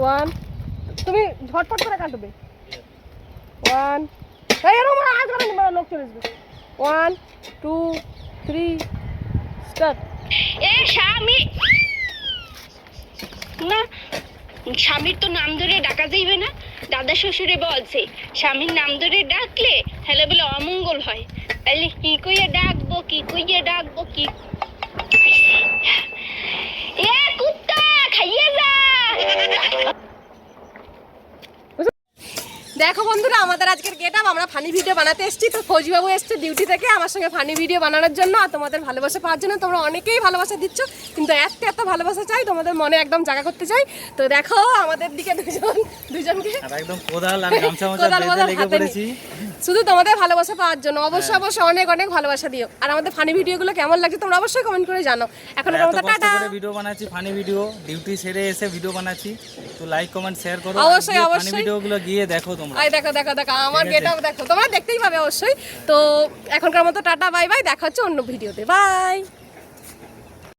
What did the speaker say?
One তুমি ঝটপট করে কাটবে। ওয়ান এরকম আজ করে নিবা লোক চলে আসবে। ওয়ান টু থ্রি স্টার্ট এ স্বামী। না, স্বামীর তো নাম ধরে ডাকা যাইবে না। দাদা শ্বশুরে বলছে, স্বামীর নাম ধরে ডাকলে তাহলে বলে অমঙ্গল হয়। তাহলে কি কইয়া ডাকবো, কি কইয়া ডাকবো, কি দেখো বন্ধুরা আমাদের আজকের গেট আপ আমরা ফানি ভিডিও বানাতে এসেছি। তো ফৌজিবাবু এসছে ডিউটি থেকে আমার সঙ্গে ফানি ভিডিও বানানোর জন্য আর তোমাদের ভালোবাসা পাওয়ার জন্য তোমরা অনেকেই ভালোবাসা দিচ্ছ কিন্তু এত এত ভালোবাসা চাই তোমাদের মনে একদম জায়গা করতে চাই। তো দেখো আমাদের দিকে দুজন দুজনকে একদম কোদাল গামছা হাতে শুধু তোমাদের ভালোবাসা পাওয়ার জন্য। অবশ্যই অবশ্যই অনেক অনেক ভালোবাসা দিও। আর আমাদের ফানি ভিডিওগুলো কেমন লাগছে তোমরা অবশ্যই কমেন্ট করে জানো। এখন আর আমাদের টাটা। ভিডিও বানাচ্ছি ফানি ভিডিও ডিউটি সেরে এসে ভিডিও বানাচ্ছি। তো লাইক কমেন্ট শেয়ার করো। অবশ্যই, ফানি অবশ্যই। ভিডিওগুলো গিয়ে দেখো তোমরা। আই দেখো দেখো দেখো আমার ঠিক গেট আছে। আপ দেখো। তোমরা দেখতেই পাবে অবশ্যই। তো এখনকার মতো টাটা বাই বাই। দেখা হচ্ছে অন্য ভিডিওতে বাই